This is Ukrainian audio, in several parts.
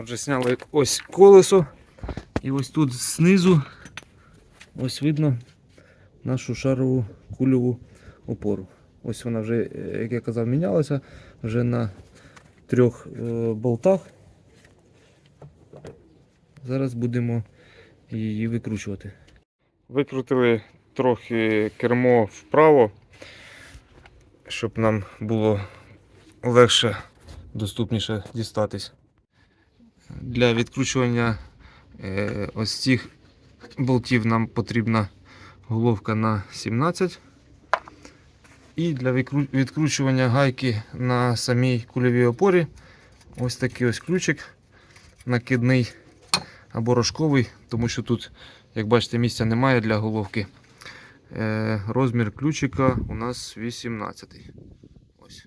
Отже, зняли ось колесо. І ось тут знизу ось видно нашу шарову кульову опору. Ось вона вже, е, як я казав, мінялася вже на трьох е, болтах. Зараз будемо її викручувати. Викрутили трохи кермо вправо, щоб нам було легше, доступніше дістатись. Для відкручування е, ось цих болтів нам потрібна головка на 17. І для відкручування гайки на самій кульовій опорі ось такий ось ключик накидний або рожковий, тому що тут, як бачите, місця немає для головки. Е, розмір ключика у нас 18. Ось.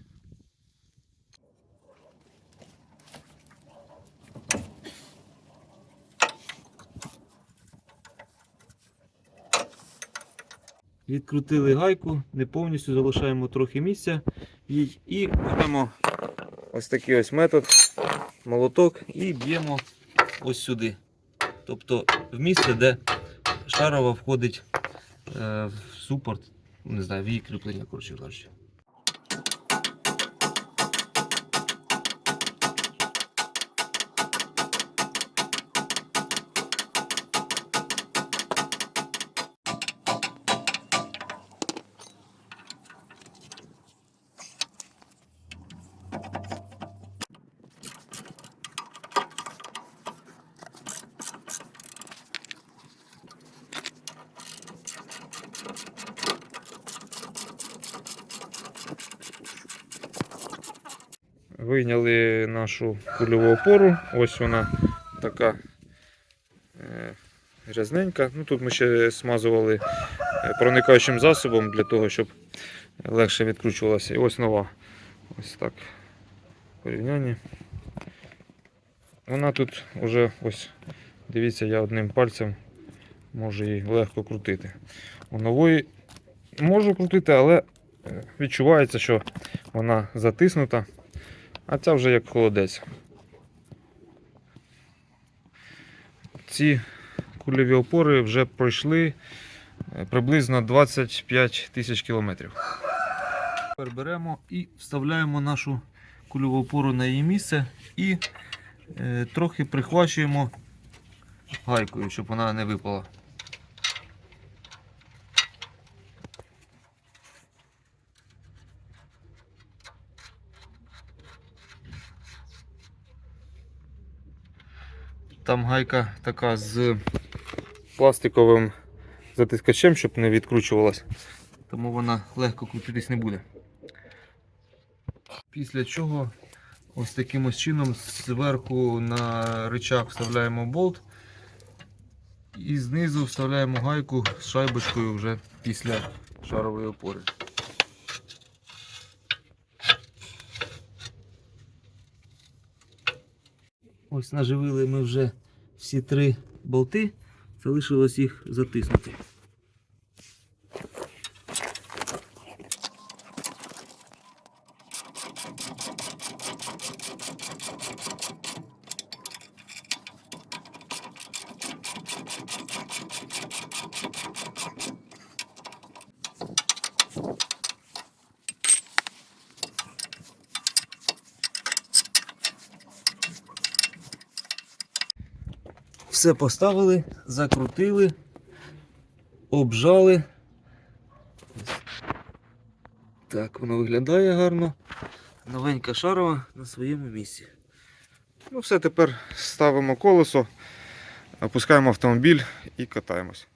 Відкрутили гайку, не повністю залишаємо трохи місця їй і беремо ось такий ось метод, молоток і б'ємо ось сюди. Тобто в місце, де шарова входить е, в супорт, не знаю, в її кріплення, коротше кажучи. Вийняли нашу кульову опору. Ось вона така е, грязненька. Ну, тут ми ще смазували е, проникаючим засобом для того, щоб легше відкручувалася. І ось нова. Ось так. Порівняння. Вона тут вже ось, дивіться, я одним пальцем можу її легко крутити. У нової можу крутити, але е, відчувається, що вона затиснута. А ця вже як холодець. Ці кульові опори вже пройшли е, приблизно 25 тисяч кілометрів. Тепер беремо і вставляємо нашу кульову опору на її місце і е, трохи прихвачуємо гайкою, щоб вона не випала. Там гайка така з пластиковим затискачем, щоб не відкручувалась. Тому вона легко крутитись не буде. Після чого ось таким ось чином зверху на рычаг вставляємо болт і знизу вставляємо гайку з шайбочкою вже після шарової опори. Ось наживили ми вже всі три болти, залишилось їх затиснути. Все поставили, закрутили, обжали. Так, воно виглядає гарно. Новенька шарова на своєму місці. Ну все, тепер ставимо колесо, опускаємо автомобіль і катаємось.